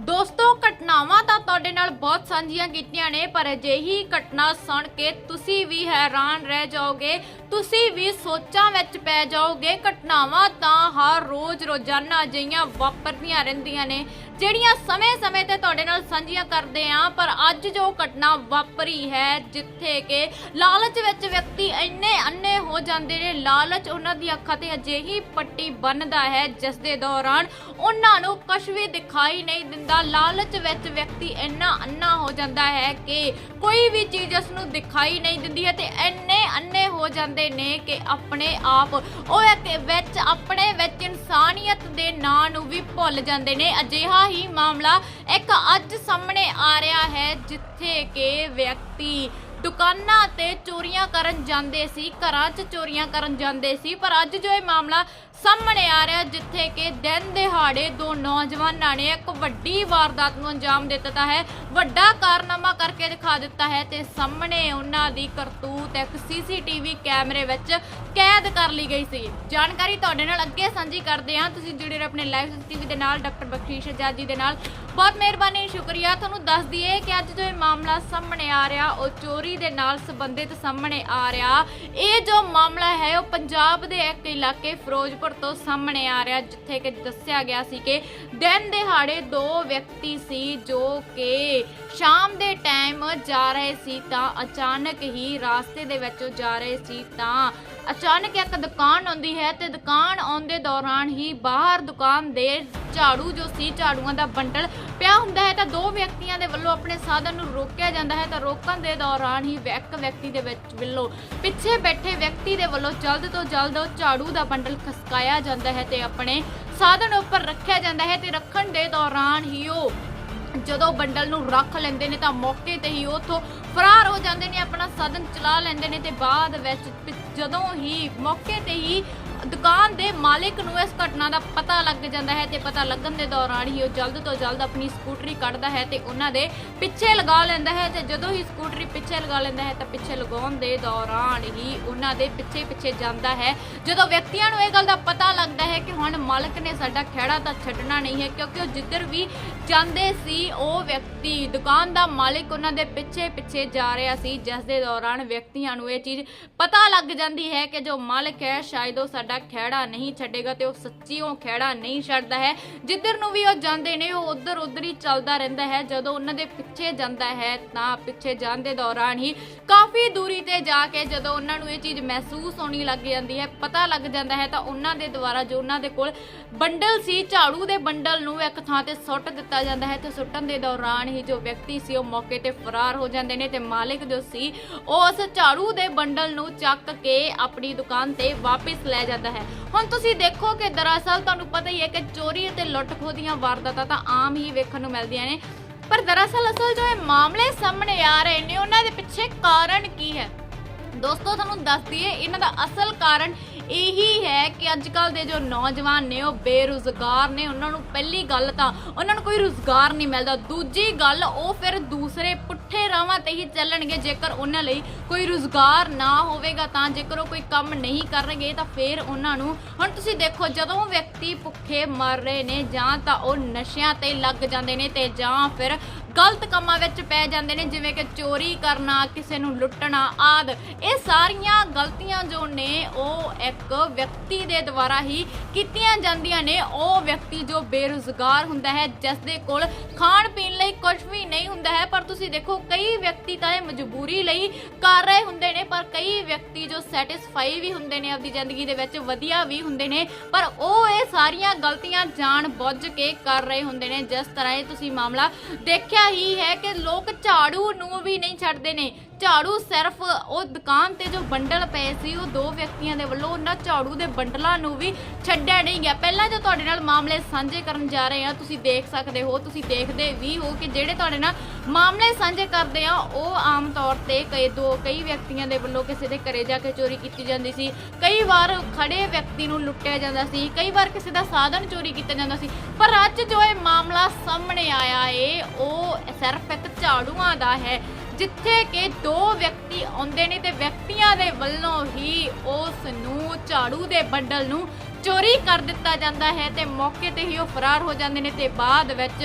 ਦੋਸਤੋ, ਘਟਨਾਵਾਂ ਤਾਂ ਤੁਹਾਡੇ ਨਾਲ ਬਹੁਤ ਸਾਂਝੀਆਂ ਕੀਤੀਆਂ ਨੇ, ਪਰ ਅਜਿਹੀ ਘਟਨਾ ਸੁਣ ਕੇ ਤੁਸੀਂ ਵੀ ਹੈਰਾਨ ਰਹਿ ਜਾਓਗੇ, ਤੁਸੀਂ ਵੀ ਸੋਚਾਂ ਵਿੱਚ ਪੈ ਜਾਓਗੇ। ਘਟਨਾਵਾਂ ਤਾਂ ਹਰ ਰੋਜ਼ ਰੋਜ਼ਾਨਾ ਅਜਿਹੀਆਂ ਵਾਪਰਦੀਆਂ ਰਹਿੰਦੀਆਂ ਨੇ। ਜਿਹੜੀਆਂ ਸਮੇਂ-ਸਮੇਂ ਤੇ ਤੁਹਾਡੇ ਨਾਲ ਸਾਂਝੀਆਂ ਕਰਦੇ ਆਂ, ਪਰ ਅੱਜ ਜੋ ਘਟਨਾ ਵਾਪਰੀ ਹੈ, ਜਿੱਥੇ ਕਿ ਲਾਲਚ ਵਿੱਚ ਵਿਅਕਤੀ ਇੰਨੇ ਅੰਨੇ ਹੋ ਜਾਂਦੇ ਨੇ, ਲਾਲਚ ਉਹਨਾਂ ਦੀ ਅੱਖਾਂ ਤੇ ਅਜਿਹੀ ਪੱਟੀ ਬੰਨਦਾ ਹੈ, ਜਿਸ ਦੇ ਦੌਰਾਨ ਉਹਨਾਂ ਨੂੰ ਕੁਝ ਵੀ ਦਿਖਾਈ ਨਹੀਂ ਦਿੰਦਾ। ਲਾਲਚ ਵਿੱਚ ਵਿਅਕਤੀ ਇੰਨਾ ਅੰਨਾ ਹੋ ਜਾਂਦਾ ਹੈ ਕਿ ਕੋਈ ਵੀ ਚੀਜ਼ ਉਸ ਨੂੰ ਦਿਖਾਈ ਨਹੀਂ ਦਿੰਦੀ ਹੈ ਤੇ ਇੰਨੇ ਅੰਨੇ ਹੋ ਜਾਂਦੇ ਨੇ ਕਿ ਆਪਣੇ ਆਪ ਉਹ ਇੱਕ ਵਿੱਚ, ਆਪਣੇ ਵਿੱਚ ਇਨਸਾਨੀਅਤ ਦੇ ਨਾਂ ਨੂੰ ਵੀ ਭੁੱਲ ਜਾਂਦੇ ਨੇ। ਅਜਿਹਾ ਹੀ ਮਾਮਲਾ ਇੱਕ ਅੱਜ ਸਾਹਮਣੇ ਆ ਰਿਹਾ ਹੈ ਜਿੱਥੇ ਕਿ ਵਿਅਕਤੀ ਦੁਕਾਨਾਂ ਤੇ ਚੋਰੀਆਂ ਕਰਨ ਜਾਂਦੇ ਸੀ, ਘਰਾਂ 'ਚ ਚੋਰੀਆਂ ਕਰਨ ਜਾਂਦੇ ਸੀ, ਪਰ ਅੱਜ ਜੋ ਇਹ ਮਾਮਲਾ ਸਾਹਮਣੇ ਆ ਰਿਹਾ, ਜਿੱਥੇ ਕਿ ਦਿਨ ਦਿਹਾੜੇ ਦੋ ਨੌਜਵਾਨਾਂ ਨੇ ਇੱਕ ਵੱਡੀ ਵਾਰਦਾਤ ਨੂੰ ਅੰਜਾਮ ਦੇ ਦਿੱਤਾ ਹੈ। ਵੱਡਾ ਕਾਰਨਾਮਾ ਕਰਕੇ ਦਿਖਾ ਦਿੱਤਾ ਹੈ ਤੇ ਸਾਹਮਣੇ ਉਹਨਾਂ ਦੀ ਕਰਤੂਤ ਇੱਕ ਸੀਸੀਟੀਵੀ ਕੈਮਰੇ ਵਿੱਚ ਕੈਦ ਕਰ ਲਈ ਗਈ ਸੀ। ਜਾਣਕਾਰੀ ਤੁਹਾਡੇ ਨਾਲ ਅੱਗੇ ਸਾਂਝੀ ਕਰਦੇ ਹਾਂ। ਤੁਸੀਂ ਜੁੜੇ ਰਹੋ ਆਪਣੇ ਲਾਈਵ ਟੀਵੀ ਦੇ ਨਾਲ, ਡਾਕਟਰ ਬਖਸ਼ੀਸ਼ ਆਜ਼ਾਦ ਜੀ ਦੇ ਨਾਲ। ਬਹੁਤ ਮਿਹਰਬਾਨੀ, ਸ਼ੁਕਰੀਆ। ਤੁਹਾਨੂੰ ਦੱਸ ਦਈਏ ਕਿ ਅੱਜ ਜੋ ਇਹ ਮਾਮਲਾ ਸਾਹਮਣੇ ਆ ਰਿਹਾ, ਉਹ ਚੋਰੀ ਦੇ ਨਾਲ ਸੰਬੰਧਿਤ ਸਾਹਮਣੇ ਆ ਰਿਹਾ। ਇਹ ਜੋ ਮਾਮਲਾ ਹੈ, ਉਹ ਪੰਜਾਬ ਦੇ ਇੱਕ ਇਲਾਕੇ ਫਿਰੋਜ਼ਪੁਰ ਤੋਂ ਸਾਹਮਣੇ ਆ ਰਿਹਾ, ਜਿੱਥੇ ਕਿ ਦੱਸਿਆ ਗਿਆ ਸੀ ਕਿ ਦਿਨ ਦਿਹਾੜੇ ਦੋ ਵਿਅਕਤੀ ਸੀ ਜੋ ਕਿ ਸ਼ਾਮ ਦੇ ਟਾਈਮ ਜਾ ਰਹੇ ਸੀ ਤਾਂ ਅਚਾਨਕ ਹੀ ਰਾਸਤੇ ਦੇ ਵਿੱਚੋਂ ਜਾ ਰਹੇ ਸੀ ਤਾਂ ਅਚਾਨਕ ਇੱਕ ਦੁਕਾਨ ਆਉਂਦੀ ਹੈ ਤੇ ਦੁਕਾਨ ਆਉਂਦੇ ਦੌਰਾਨ ਹੀ ਬਾਹਰ ਦੁਕਾਨ ਦੇ ਝਾੜੂ ਜੋ ਸੀ, ਝਾੜੂਆਂ ਦਾ ਬੰਡਲ ਪਿਆ ਹੁੰਦਾ ਹੈ ਤਾਂ ਦੋ ਵਿਅਕਤੀਆਂ ਦੇ ਵੱਲੋਂ ਆਪਣੇ ਸਾਧਨ ਨੂੰ ਰੋਕਿਆ ਜਾਂਦਾ ਹੈ ਤਾਂ ਰੋਕਣ ਦੇ ਦੌਰਾਨ ਹੀ ਇੱਕ ਵਿਅਕਤੀ ਦੇ ਵਿੱਚ ਵੱਲੋਂ ਪਿੱਛੇ ਬੈਠੇ ਵਿਅਕਤੀ ਦੇ ਵੱਲੋਂ ਜਲਦ ਤੋਂ ਜਲਦ ਉਹ ਝਾੜੂ ਦਾ ਬੰਡਲ ਖਸਕਾਇਆ ਜਾਂਦਾ ਹੈ ਤੇ ਆਪਣੇ ਸਾਧਨ ਉੱਪਰ ਰੱਖਿਆ ਜਾਂਦਾ ਹੈ ਤੇ ਰੱਖਣ ਦੇ ਦੌਰਾਨ ਹੀ ਉਹ ਜਦੋਂ ਬੰਡਲ ਨੂੰ ਰੱਖ ਲੈਂਦੇ ਨੇ ਤਾਂ ਮੌਕੇ ਤੇ ਹੀ ਉਥੋਂ ਫਰਾਰ ਹੋ ਜਾਂਦੇ ਨੇ, ਆਪਣਾ ਸਾਧਨ ਚਲਾ ਲੈਂਦੇ ਨੇ ਤੇ ਬਾਅਦ ਵਿੱਚ ਜਦੋਂ ਹੀ ਮੌਕੇ ਤੇ ਹੀ ਦੁਕਾਨ ਦੇ ਮਾਲਕ ਨੂੰ ਇਸ ਘਟਨਾ ਦਾ ਪਤਾ ਲੱਗ ਜਾਂਦਾ ਹੈ ਤੇ ਪਤਾ ਲੱਗਣ ਦੇ ਦੌਰਾਨ ਹੀ ਉਹ ਜਲਦ ਤੋਂ ਜਲਦ ਆਪਣੀ ਸਕੂਟਰੀ ਕੱਢਦਾ ਹੈ ਤੇ ਉਹਨਾਂ ਦੇ ਪਿੱਛੇ ਲਗਾ ਲੈਂਦਾ ਹੈ ਤੇ ਜਦੋਂ ਹੀ ਸਕੂਟਰੀ ਪਿੱਛੇ ਲਗਾ ਲੈਂਦਾ ਹੈ ਤਾਂ ਪਿੱਛੇ ਲਗਾਉਣ ਦੇ ਦੌਰਾਨ ਹੀ ਉਹਨਾਂ ਦੇ ਪਿੱਛੇ ਪਿੱਛੇ ਜਾਂਦਾ ਹੈ। ਜਦੋਂ ਵਿਅਕਤੀਆਂ ਨੂੰ ਇਹ ਗੱਲ ਦਾ ਪਤਾ ਲੱਗਦਾ ਹੈ ਕਿ ਹੁਣ ਮਾਲਕ ਨੇ ਸਾਡਾ ਖਹਿੜਾ ਤਾਂ ਛੱਡਣਾ ਨਹੀਂ ਹੈ ਕਿਉਂਕਿ ਉਹ ਜਿੱਧਰ ਵੀ ਜਾਂਦੇ ਸੀ, ਉਹ ਵਿਅਕਤੀ, ਦੁਕਾਨ ਦਾ ਮਾਲਕ ਉਹਨਾਂ ਦੇ ਪਿੱਛੇ ਪਿੱਛੇ ਜਾ ਰਿਹਾ ਸੀ, ਜਿਸ ਦੇ ਦੌਰਾਨ ਵਿਅਕਤੀਆਂ ਨੂੰ ਇਹ ਚੀਜ਼ ਪਤਾ ਲੱਗ ਜਾਂਦੀ ਹੈ ਕਿ ਜੋ ਮਾਲਕ ਹੈ, ਸ਼ਾਇਦ ਉਹ ਸਾਡਾ ਖਹਿੜਾ ਨਹੀਂ ਛੱਡੇਗਾ ਤੇ ਉਹ ਸੱਚੀ ਉਹ ਖਹਿੜਾ ਨਹੀਂ ਛੱਡਦਾ ਹੈ। ਜਿੱਧਰ ਨੂੰ ਵੀ ਉਹ ਜਾਂਦੇ ਨੇ, ਉਹ ਉਧਰ ਉਧਰ ਹੀ ਚੱਲਦਾ ਰਹਿੰਦਾ ਹੈ। ਜਦੋਂ ਉਹਨਾਂ ਦੇ ਪਿੱਛੇ ਜਾਂਦਾ ਹੈ, ਤਾਂ ਪਿੱਛੇ ਜਾਣ ਦੇ ਦੌਰਾਨ ਹੀ ਕਾਫੀ ਦੂਰੀ ਤੇ ਜਾ ਕੇ ਜਦੋਂ ਉਹਨਾਂ ਨੂੰ ਇਹ ਚੀਜ਼ ਮਹਿਸੂਸ ਹੋਣੀ ਲੱਗ ਜਾਂਦੀ ਹੈ, ਪਤਾ ਲੱਗ ਜਾਂਦਾ ਹੈ, ਤਾਂ ਉਹਨਾਂ ਦੇ ਦੁਆਰਾ ਜੋ ਉਹਨਾਂ ਦੇ ਕੋਲ ਬੰਡਲ ਸੀ, ਝਾੜੂ ਦੇ ਬੰਡਲ ਨੂੰ ਇੱਕ ਥਾਂ ਤੇ ਸੁੱਟ ਦਿੱਤਾ ਜਾਂਦਾ ਹੈ। ਤੇ ਸੁੱਟਣ ਦੇ ਦੌਰਾਨ ਹੀ ਜੋ ਵਿਅਕਤੀ ਸੀ, ਉਹ ਮੌਕੇ ਤੇ ਫਰਾਰ ਹੋ ਜਾਂਦੇ ਨੇ ਤੇ ਮਾਲਕ ਜੋ ਸੀ, ਉਹ ਉਸ ਝਾੜੂ ਦੇ ਬੰਡਲ ਨੂੰ ਚੱਕ ਕੇ ਆਪਣੀ ਦੁਕਾਨ ਤੇ ਵਾਪਸ ਲੈ ਜਾਂਦਾ ਹੈ। ਹੁਣ ਤੁਸੀਂ ਦੇਖੋ ਕਿ ਦਰਅਸਲ ਤੁਹਾਨੂੰ ਪਤਾ ਹੀ ਹੈ ਕਿ ਚੋਰੀ ਅਤੇ ਲੁੱਟ ਖੋਹ ਦੀਆਂ ਵਾਰਦਾਤਾਂ ਤਾਂ ਆਮ ਹੀ ਵੇਖਣ ਨੂੰ ਮਿਲਦੀਆਂ ਨੇ। ਪਰ ਦਰਅਸਲ ਅਸਲ ਜੋ ਇਹ ਮਾਮਲੇ ਸਾਹਮਣੇ ਆ ਰਹੇ ਨੇ, ਉਹਨਾਂ ਦੇ ਪਿੱਛੇ ਕਾਰਨ ਕੀ ਹੈ? ਦੋਸਤੋ, ਤੁਹਾਨੂੰ ਦੱਸ ਦਈਏ, ਇਹਨਾਂ ਦਾ ਅਸਲ ਕਾਰਨ ਇਹੀ ਹੈ ਕਿ ਅੱਜ ਕੱਲ ਦੇ ਜੋ ਨੌਜਵਾਨ ਨੇ, ਉਹ ਬੇਰੁਜ਼ਗਾਰ ਨੇ, ਉਹਨਾਂ ਨੂੰ ਪਹਿਲੀ ਗੱਲ ਤਾਂ ਉਹਨਾਂ ਨੂੰ ਕੋਈ ਰੁਜ਼ਗਾਰ ਨਹੀਂ ਮਿਲਦਾ। ਦੂਜੀ ਗੱਲ, ਉਹ ਫਿਰ ਦੂਸਰੇ ਪੁੱਠੇ ਰਾਵਾਂ ਤੇ ਹੀ ਚੱਲਣਗੇ। ਜੇਕਰ ਉਹਨਾਂ ਲਈ ਕੋਈ ਰੁਜ਼ਗਾਰ ਨਾ ਹੋਵੇਗਾ, ਤਾਂ ਜੇਕਰ ਉਹ ਕੋਈ ਕੰਮ ਨਹੀਂ ਕਰਨਗੇ, ਤਾਂ ਫਿਰ ਉਹਨਾਂ ਨੂੰ, ਹੁਣ ਤੁਸੀਂ ਦੇਖੋ, ਜਦੋਂ ਵਿਅਕਤੀ ਭੁੱਖੇ ਮਰ ਰਹੇ ਨੇ, ਜਾਂ ਤਾਂ ਉਹ ਨਸ਼ਿਆਂ ਤੇ ਲੱਗ ਜਾਂਦੇ ਨੇ, ਤੇ ਜਾਂ ਫਿਰ ਗਲਤ ਕੰਮਾਂ ਵਿੱਚ ਪੈ ਜਾਂਦੇ ਨੇ, ਜਿਵੇਂ ਕਿ ਚੋਰੀ ਕਰਨਾ, ਕਿਸੇ ਨੂੰ ਲੁੱਟਣਾ ਆਦ, ਇਹ ਸਾਰੀਆਂ ਗਲਤੀਆਂ ਜੋ ਨੇ, ਉਹ ਇੱਕ ਵਿਅਕਤੀ ਦੇ ਦੁਆਰਾ ਹੀ ਕੀਤੀਆਂ ਜਾਂਦੀਆਂ ਨੇ। ਉਹ ਵਿਅਕਤੀ ਜੋ ਬੇਰੁਜ਼ਗਾਰ ਹੁੰਦਾ ਹੈ ਜਿਸ ਦੇ ਕੋਲ ਖਾਣ ਪੀਣ ਲਈ ਕੁਝ ਵੀ ਨਹੀਂ ਹੁੰਦਾ ਹੈ, ਪਰ ਤੁਸੀਂ ਦੇਖੋ, ਕਈ ਵਿਅਕਤੀ ਤਾਂ ਇਹ ਮਜਬੂਰੀ ਲਈ ਕਰ ਰਹੇ ਹੁੰਦੇ ਨੇ, ਪਰ ਕਈ ਵਿਅਕਤੀ ਜੋ ਸੈਟੀਸਫਾਈ ਵੀ ਹੁੰਦੇ ਨੇ ਆਪਣੀ ਜ਼ਿੰਦਗੀ ਦੇ ਵਿੱਚ ਵਧੀਆ ਵੀ ਹੁੰਦੇ ਨੇ, ਪਰ ਉਹ ਇਹ ਸਾਰੀਆਂ ਗਲਤੀਆਂ ਜਾਣ ਬੁੱਝ ਕੇ ਕਰ ਰਹੇ ਹੁੰਦੇ ਨੇ। ਜਿਸ ਤਰ੍ਹਾਂ ਇਹ ਤੁਸੀਂ ਮਾਮਲਾ ਦੇਖਿਆ ਹੀ ਹੈ ਕਿ ਲੋਕ ਝਾੜੂ ਨੂੰ ਵੀ ਨਹੀਂ ਛੱਡਦੇ ਨੇ। ਝਾੜੂ ਸਿਰਫ ਉਹ ਦੁਕਾਨ ਤੇ ਜੋ ਬੰਡਲ ਪਏ ਸੀ, ਉਹ ਦੋ ਵਿਅਕਤੀਆਂ ਦੇ ਵੱਲੋਂ ਉਹਨਾਂ ਝਾੜੂ ਦੇ ਬੰਡਲਾਂ ਨੂੰ ਵੀ ਛੱਡਿਆ ਨਹੀਂ ਗਿਆ। ਪਹਿਲਾਂ ਜੋ ਤੁਹਾਡੇ ਨਾਲ ਮਾਮਲੇ ਸਾਂਝੇ ਕਰਨ ਜਾ ਰਹੇ ਹਾਂ, ਤੁਸੀਂ ਦੇਖ ਸਕਦੇ ਹੋ, ਤੁਸੀਂ ਦੇਖਦੇ ਵੀ ਹੋ ਕਿ ਜਿਹੜੇ ਤੁਹਾਡੇ ਨਾਲ ਮਾਮਲੇ ਸਾਂਝੇ ਕਰਦੇ ਆ, ਉਹ ਆਮ ਤੌਰ ਤੇ ਕਈ ਦੋ, ਕਈ ਵਿਅਕਤੀਆਂ ਦੇ ਵੱਲੋਂ ਕਿਸੇ ਦੇ ਘਰੇ ਜਾ ਕੇ ਚੋਰੀ ਕੀਤੀ ਜਾਂਦੀ ਸੀ। ਕਈ ਵਾਰ ਖੜੇ ਵਿਅਕਤੀ ਨੂੰ ਲੁੱਟਿਆ ਜਾਂਦਾ ਸੀ, ਕਈ ਵਾਰ ਕਿਸੇ ਦਾ ਸਾਧਨ ਚੋਰੀ ਕੀਤਾ ਜਾਂਦਾ ਸੀ। ਪਰ ਅੱਜ ਜੋ ਇਹ ਮਾਮਲਾ ਸਾਹਮਣੇ ਆਇਆ ਏ, ਉਹ ਸਿਰਫ ਇੱਕ ਝਾੜੂਆਂ ਦਾ ਹੈ। ਜਿੱਥੇ ਕਿ ਦੋ ਵਿਅਕਤੀ ਆਉਂਦੇ ਨੇ ਤੇ ਵਿਅਕਤੀਆਂ ਦੇ ਵੱਲੋਂ ਹੀ ਉਸ ਨੂੰ ਝਾੜੂ ਦੇ ਬੰਡਲ ਨੂੰ ਚੋਰੀ ਕਰ ਦਿੱਤਾ ਜਾਂਦਾ ਹੈ ਤੇ ਮੌਕੇ ਤੇ ਹੀ ਉਹ ਫਰਾਰ ਹੋ ਜਾਂਦੇ ਨੇ ਤੇ ਬਾਅਦ ਵਿੱਚ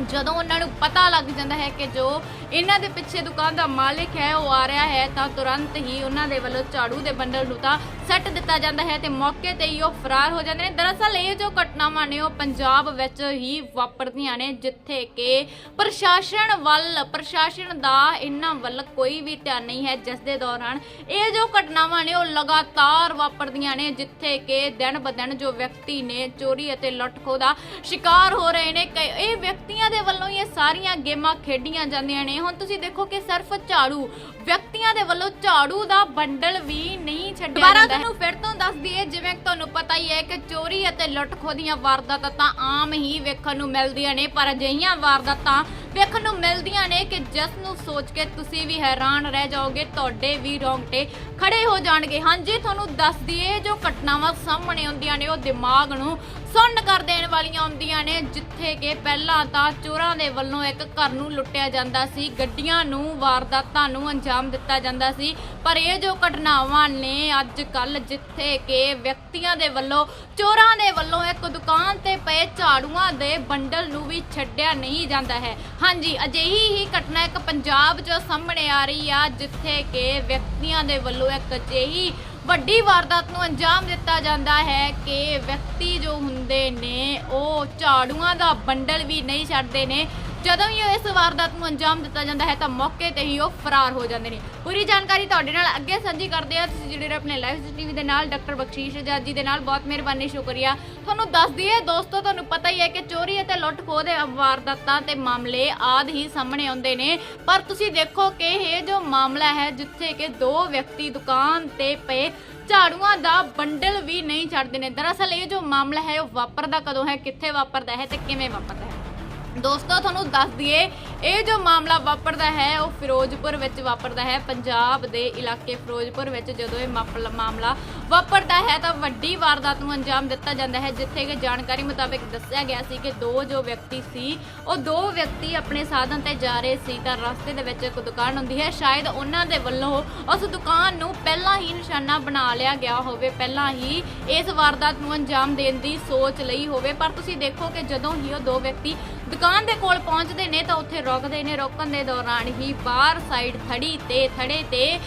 ਜਦੋਂ ਉਹਨਾਂ ਨੂੰ ਪਤਾ ਲੱਗ ਜਾਂਦਾ ਹੈ ਕਿ ਜੋ ਇਹਨਾਂ ਦੇ ਪਿੱਛੇ ਦੁਕਾਨ ਦਾ ਮਾਲਕ ਹੈ, ਉਹ ਆ ਰਿਹਾ ਹੈ, ਤਾਂ ਤੁਰੰਤ ਹੀ ਉਹਨਾਂ ਦੇ ਵੱਲੋਂ ਝਾੜੂ ਦੇ ਬੰਡਲ ਨੂੰ ਤਾਂ ਸੱਟ ਦਿੱਤਾ ਜਾਂਦਾ ਹੈ ਤੇ ਮੌਕੇ ਤੇ ਹੀ ਉਹ ਫਰਾਰ ਹੋ ਜਾਂਦੇ ਨੇ। ਦਰਅਸਲ ਇਹ ਜੋ ਘਟਨਾਵਾਂ ਨੇ, ਉਹ ਪੰਜਾਬ ਵਿੱਚ ਹੀ ਵਾਪਰਦੀਆਂ ਨੇ, ਜਿੱਥੇ ਕਿ ਪ੍ਰਸ਼ਾਸਨ ਵੱਲ, ਪ੍ਰਸ਼ਾਸਨ ਦਾ ਇਹਨਾਂ ਵੱਲ ਕੋਈ ਵੀ ਧਿਆਨ ਨਹੀਂ ਹੈ। ਜਿਸ ਦੇ ਦੌਰਾਨ ਇਹ ਜੋ ਘਟਨਾਵਾਂ ਨੇ, ਉਹ ਲਗਾਤਾਰ ਵਾਪਰਦੀਆਂ ਨੇ, ਜਿੱਥੇ ਕਿ ਦਿਨ ਬ ਦਿਨ ਜੋ ਵਿਅਕਤੀ ਨੇ ਚੋਰੀ ਅਤੇ ਲੁੱਟ-ਖੋਹ ਦਾ ਸ਼ਿਕਾਰ ਹੋ ਰਹੇ ਨੇ। ਕਈ- ਇਹ ਵਿਅਕਤੀਆਂ ਦੇ ਵੱਲੋਂ ਇਹ ਸਾਰੀਆਂ ਗੇਮਾਂ ਖੇਡੀਆਂ ਜਾਂਦੀਆਂ ਨੇ। ਹੁਣ ਤੁਸੀਂ ਦੇਖੋ ਕਿ ਸਿਰਫ ਝਾੜੂ ਵਿਅਕਤੀਆਂ ਦੇ ਵੱਲੋਂ ਝਾੜੂ ਦਾ ਬੰਡਲ ਵੀ ਨਹੀਂ ਛੱਡਿਆ ਦੁਬਾਰਾ ਜਾਂਦਾ। ਤੁਹਾਨੂੰ ਫਿਰ ਤੋਂ ਦੱਸ ਦਈਏ ਜਿਵੇਂ ਤੁਹਾਨੂੰ ਪਤਾ ਹੀ ਹੈ ਕਿ ਚੋਰੀ ਅਤੇ ਲੁੱਟ-ਖੋਹ ਦੀਆਂ ਵਾਰਦਾਤਾਂ ਤਾਂ ਆਮ ਹੀ ਵੇਖਣ ਨੂੰ ਮਿਲਦੀਆਂ ਨੇ ਪਰ ਅਜਿਹੀਆਂ ਵਾਰਦਾਤਾਂ ਵੇਖਣ ਨੂੰ ਮਿਲਦੀਆਂ ਨੇ ਕਿ ਜਿਸ ਨੂੰ ਸੋਚ ਕੇ ਤੁਸੀਂ ਵੀ ਹੈਰਾਨ ਰਹਿ ਜਾਓਗੇ, ਤੁਹਾਡੇ ਵੀ ਰੋਂਗਟੇ ਖੜੇ ਹੋ ਜਾਣਗੇ। ਹਾਂਜੀ, ਤੁਹਾਨੂੰ ਦੱਸ ਦਈਏ, ਜੋ ਘਟਨਾਵਾਂ ਸਾਹਮਣੇ ਆਉਂਦੀਆਂ ਨੇ, ਉਹ ਦਿਮਾਗ ਨੂੰ ਸੁੰਨ ਕਰ ਦੇਣ ਵਾਲੀਆਂ ਆਉਂਦੀਆਂ ਨੇ, ਜਿੱਥੇ ਕਿ ਪਹਿਲਾਂ ਤਾਂ ਚੋਰਾਂ ਦੇ ਵੱਲੋਂ ਇੱਕ ਘਰ ਨੂੰ ਲੁੱਟਿਆ ਜਾਂਦਾ ਸੀ, ਗੱਡੀਆਂ ਨੂੰ, ਵਾਰਦਾਤਾਂ ਨੂੰ ਅੰਜਾਮ ਦਿੱਤਾ ਜਾਂਦਾ ਸੀ। ਪਰ ਇਹ ਜੋ ਘਟਨਾਵਾਂ ਨੇ ਅੱਜ ਕੱਲ ਜਿੱਥੇ ਕਿ ਵਿਅਕਤੀਆਂ ਦੇ ਵੱਲੋਂ, ਚੋਰਾਂ ਦੇ ਵੱਲੋਂ ਇੱਕ ਦੁਕਾਨ ਤੇ ਪਏ ਝਾੜੂਆਂ ਦੇ ਬੰਡਲ ਨੂੰ ਵੀ ਛੱਡਿਆ ਨਹੀਂ ਜਾਂਦਾ ਹੈ। ਹਾਂਜੀ, ਅਜਿਹੀ ਹੀ ਘਟਨਾ ਇੱਕ ਪੰਜਾਬ 'ਚ ਸਾਹਮਣੇ ਆ ਰਹੀ ਆ, ਜਿੱਥੇ ਕਿ ਵਿਅਕਤੀਆਂ ਦੇ ਵੱਲੋਂ ਇੱਕ ਅਜਿਹੀ ਵੱਡੀ ਵਾਰਦਾਤ ਨੂੰ ਅੰਜਾਮ ਦਿੱਤਾ ਜਾਂਦਾ ਹੈ ਕਿ ਵਿਅਕਤੀ ਜੋ ਹੁੰਦੇ ਨੇ, ਉਹ ਝਾੜੂਆਂ ਦਾ ਬੰਡਲ ਵੀ ਨਹੀਂ ਛੱਡਦੇ ਨੇ ਜਦੋਂ ਹੀ ਇਸ ਵਾਰਦਾਤ ਨੂੰ ਅੰਜਾਮ ਦਿੱਤਾ ਜਾਂਦਾ ਹੈ ਤਾਂ ਮੌਕੇ ਤੇ ਹੀ ਉਹ ਫਰਾਰ ਹੋ ਜਾਂਦੇ ਨੇ। ਪੂਰੀ ਜਾਣਕਾਰੀ ਤੁਹਾਡੇ ਨਾਲ ਅੱਗੇ ਸਾਂਝੀ ਕਰਦੇ ਆ ਤੁਸੀਂ ਜਿਹੜੇ ਆਪਣੇ ਲਾਈਵ ਟੀਵੀ ਦੇ ਨਾਲ। ਡਾਕਟਰ ਬਖਸ਼ੀਸ਼ ਆਜ਼ਾਦ ਜੀ ਦੇ ਨਾਲ। ਬਹੁਤ ਮਿਹਰਬਾਨੀ, ਸ਼ੁਕਰੀਆ। ਤੁਹਾਨੂੰ ਦੱਸ ਦਈਏ, ਦੋਸਤੋ, ਤੁਹਾਨੂੰ ਪਤਾ ਹੀ ਹੈ ਕਿ ਚੋਰੀ ਅਤੇ ਲੁੱਟ ਖੋਹ ਦੇ ਵਾਰਦਾਤਾਂ ਤੇ ਮਾਮਲੇ ਆਦ ਹੀ ਸਾਹਮਣੇ ਆਉਂਦੇ ਨੇ। ਪਰ ਤੁਸੀਂ ਦੇਖੋ ਕਿ ਇਹ ਜੋ ਮਾਮਲਾ ਹੈ, ਜਿੱਥੇ ਕਿ ਦੋ ਵਿਅਕਤੀ ਦੁਕਾਨ ਤੇ ਪਏ ਝਾੜੂਆਂ ਦਾ ਬੰਡਲ ਵੀ ਨਹੀਂ ਛੱਡਦੇ ਨੇ। ਦਰਅਸਲ ਇਹ ਜੋ ਮਾਮਲਾ ਹੈ, ਉਹ ਵਾਪਰਦਾ ਕਦੋਂ ਹੈ, ਕਿੱਥੇ ਵਾਪਰਦਾ ਹੈ ਤੇ ਕਿਵੇਂ ਵਾਪਰਦਾ ਦੋਸਤੋ ਤੁਹਾਨੂੰ ਦੱਸ ਦਈਏ ਇਹ ਜੋ ਮਾਮਲਾ ਵਾਪਰਦਾ ਹੈ, ਉਹ ਫਿਰੋਜ਼ਪੁਰ ਵਿੱਚ ਵਾਪਰਦਾ ਹੈ। ਪੰਜਾਬ ਦੇ ਇਲਾਕੇ ਫਿਰੋਜ਼ਪੁਰ ਵਿੱਚ ਜਦੋਂ ਇਹ ਮਾਪਲ- ਮਾਮਲਾ ਵਾਪਰਦਾ ਹੈ, ਤਾਂ ਵੱਡੀ ਵਾਰਦਾਤ ਨੂੰ ਅੰਜਾਮ ਦਿੱਤਾ ਜਾਂਦਾ ਹੈ, ਜਿੱਥੇ ਕਿ ਜਾਣਕਾਰੀ ਮੁਤਾਬਕ ਦੱਸਿਆ ਗਿਆ ਸੀ ਕਿ ਦੋ ਜੋ ਵਿਅਕਤੀ ਸੀ, ਉਹ ਦੋ ਵਿਅਕਤੀ ਆਪਣੇ ਸਾਧਨ ਤੇ ਜਾ ਰਹੇ ਸੀ, ਤਾਂ ਰਸਤੇ ਦੇ ਵਿੱਚ ਇੱਕ ਦੁਕਾਨ ਹੁੰਦੀ ਹੈ। ਸ਼ਾਇਦ ਉਹਨਾਂ ਦੇ ਵੱਲੋਂ ਉਸ ਦੁਕਾਨ ਨੂੰ ਪਹਿਲਾਂ ਹੀ ਨਿਸ਼ਾਨਾ ਬਣਾ ਲਿਆ ਗਿਆ ਹੋਵੇ, ਪਹਿਲਾਂ ਹੀ ਇਸ ਵਾਰਦਾਤ ਨੂੰ ਅੰਜਾਮ ਦੇਣ ਦੀ ਸੋਚ ਲਈ ਹੋਵੇ। ਪਰ ਤੁਸੀਂ ਦੇਖੋ ਕਿ ਜਦੋਂ ਹੀ ਉਹ ਦੋ ਵਿਅਕਤੀ ਦੁਕਾਨ ਦੇ ਕੋਲ ਪਹੁੰਚਦੇ ਨੇ, ਤਾਂ ਉੱਥੇ ਰੋਕਦੇ ਨੇ ਰੋਕਣ ਦੇ ਦੌਰਾਨ ਹੀ ਬਾਹਰ ਸਾਈਡ ਥੜੀ ਤੇ ਥੜੇ ਤੇ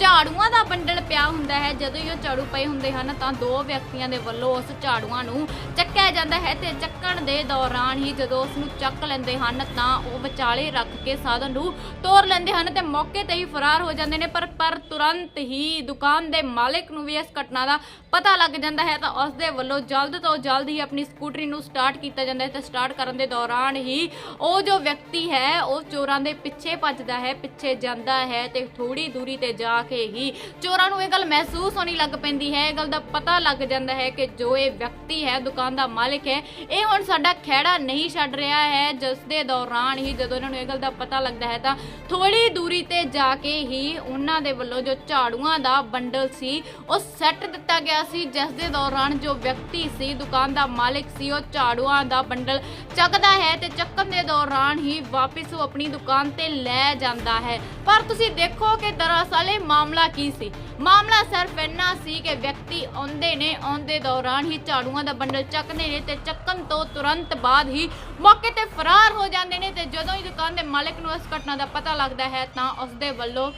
ਝਾੜੂਆਂ ਦਾ ਬੰਡਲ ਪਿਆ ਹੁੰਦਾ ਹੈ। ਜਦੋਂ ਹੀ ਉਹ ਝਾੜੂ ਪਏ ਹੁੰਦੇ ਹਨ, ਤਾਂ ਦੋ ਵਿਅਕਤੀਆਂ ਦੇ ਵੱਲੋਂ ਉਸ ਝਾੜੂਆਂ ਨੂੰ ਚੱਕਿਆ ਜਾਂਦਾ ਹੈ ਤੇ ਚੱਕਣ ਦੇ ਦੌਰਾਨ ਹੀ ਜਦੋਂ ਉਸ ਨੂੰ ਚੱਕ ਲੈਂਦੇ ਹਨ, ਤਾਂ ਉਹ ਵਿਚਾਲੇ ਰੱਖ ਕੇ ਸਾਧਨ ਨੂੰ ਤੋੜ ਲੈਂਦੇ ਹਨ ਤੇ ਮੌਕੇ ਤੇ ਹੀ ਫਰਾਰ ਹੋ ਜਾਂਦੇ ਨੇ। ਪਰ ਪਰ ਤੁਰੰਤ ਹੀ ਦੁਕਾਨ ਦੇ ਮਾਲਕ ਨੂੰ ਵੀ ਇਸ ਘਟਨਾ ਦਾ ਪਤਾ ਲੱਗ ਜਾਂਦਾ ਹੈ, ਤਾਂ ਉਸ ਦੇ ਵੱਲੋਂ ਜਲਦ ਤੋਂ ਜਲਦ ਹੀ ਆਪਣੀ ਸਕੂਟਰੀ ਨੂੰ ਸਟਾਰਟ ਕੀਤਾ ਜਾਂਦਾ ਹੈ ਤੇ ਸਟਾਰਟ ਕਰਨ ਦੇ ਦੌਰਾਨ ਹੀ ਉਹ ਜੋ ਵਿਅਕਤੀ ਹੈ, ਉਹ ਚੋਰਾਂ ਦੇ ਪਿੱਛੇ ਭੱਜਦਾ ਹੈ, ਪਿੱਛੇ ਜਾਂਦਾ ਹੈ ਤੇ ਥੋੜੀ ਦੂਰੀ ਤੇ ਜਾ ਕੇ ਹੀ ਚੋਰਾਂ ਨੂੰ ਇਹ ਗੱਲ ਮਹਿਸੂਸ ਹੋਣੀ ਲੱਗ ਪੈਂਦੀ ਹੈ। ਇਹ ਗੱਲ ਦਾ ਪਤਾ ਲੱਗ ਜਾਂਦਾ ਹੈ ਕਿ ਜੋ ਇਹ ਵਿਅਕਤੀ ਹੈ, ਦੁਕਾਨ ਦਾ ਮਾਲਕ ਹੈ, ਇਹ ਹੁਣ ਸਾਡਾ ਖਹਿੜਾ ਨਹੀਂ ਛੱਡ ਰਿਹਾ ਹੈ। ਜਿਸ ਦੇ ਦੌਰਾਨ ਹੀ ਜਦੋਂ ਇਹਨਾਂ ਨੂੰ ਇਹ ਗੱਲ ਦਾ ਪਤਾ ਲੱਗਦਾ ਹੈ, ਤਾਂ ਥੋੜੀ ਦੂਰੀ ਤੇ ਜਾ ਕੇ ਹੀ ਉਹਨਾਂ ਦੇ ਵੱਲੋਂ ਜੋ ਝਾੜੂਆਂ ਦਾ ਬੰਡਲ ਸੀ, ਉਹ ਸੈੱਟ ਦਿੱਤਾ ਗਿਆ ਸੀ। ਜਿਸ ਦੇ ਦੌਰਾਨ ਜੋ ਵਿਅਕਤੀ ਸੀ, ਦੁਕਾਨ ਦਾ ਮਾਲਕ ਸੀ, ਉਹ ਝਾੜੂਆਂ ਦਾ ਬੰਡਲ ਚੱਕਦਾ ਹੈ ਤੇ ਚੱਕਣ ਦੇ ਦੌਰਾਨ ਹੀ ਵਾਪਸ ਉਹ ਆਪਣੀ ਦੁਕਾਨ ਤੇ ਲੈ ਜਾਂਦਾ ਹੈ। ਪਰ ਤੁਸੀਂ ਦੇਖੋ ਕਿ ਦਰਅਸਲ ਇਹ ਮਾਮਲਾ ਕੀ ਸੀ? ਮਾਮਲਾ ਸਿਰਫ ਇੰਨਾ ਸੀ ਕਿ ਵਿਅਕਤੀ ਆਉਂਦੇ ਨੇ, ਆਉਂਦੇ ਦੌਰਾਨ ਹੀ ਝਾੜੂਆਂ ਦਾ ਬੰਡਲ ਚੱਕਦੇ ਨੇ ਤੇ ਚੱਕਣ ਤੋਂ ਤੁਰੰਤ ਬਾਅਦ ਹੀ ਮੌਕੇ ਤੇ ਫਰਾਰ ਹੋ ਜਾਂਦੇ ਨੇ ਤੇ ਜਦੋਂ ਹੀ ਦੁਕਾਨ ਦੇ ਮਾਲਕ ਨੂੰ ਇਸ ਘਟਨਾ ਦਾ ਪਤਾ ਲੱਗਦਾ ਹੈ ਤਾਂ ਉਸ ਦੇ ਵੱਲੋਂ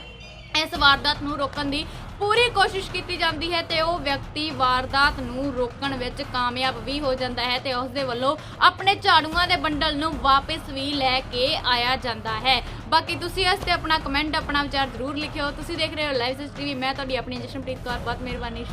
ਇਸ ਵਾਰਦਾਤ ਨੂੰ ਰੋਕਣ ਦੀ ਪੂਰੀ ਕੋਸ਼ਿਸ਼ ਕੀਤੀ ਜਾਂਦੀ ਹੈ ਤੇ ਉਹ ਵਿਅਕਤੀ ਵਾਰਦਾਤ ਨੂੰ ਰੋਕਣ ਵਿੱਚ ਕਾਮਯਾਬ ਵੀ ਹੋ ਜਾਂਦਾ ਹੈ ਤੇ ਉਸ ਦੇ ਵੱਲੋਂ ਆਪਣੇ ਝਾੜੂਆਂ ਦੇ ਬੰਡਲ ਨੂੰ ਵਾਪਸ ਵੀ ਲੈ ਕੇ ਆਇਆ ਜਾਂਦਾ ਹੈ। ਬਾਕੀ ਤੁਸੀਂ ਇਸ ਤੇ ਆਪਣਾ ਕਮੈਂਟ ਆਪਣਾ ਵਿਚਾਰ ਜ਼ਰੂਰ ਲਿਖਿਓ। ਤੁਸੀਂ ਦੇਖ ਰਹੇ ਹੋ ਲਾਈਵ ਟੀਵੀ ਮੈਂ ਤੁਹਾਡੀ ਆਪਣੀ ਜਸ਼ਨਪ੍ਰੀਤ ਕੌਰ, ਬਹੁਤ ਮਿਹਰਬਾਨੀ।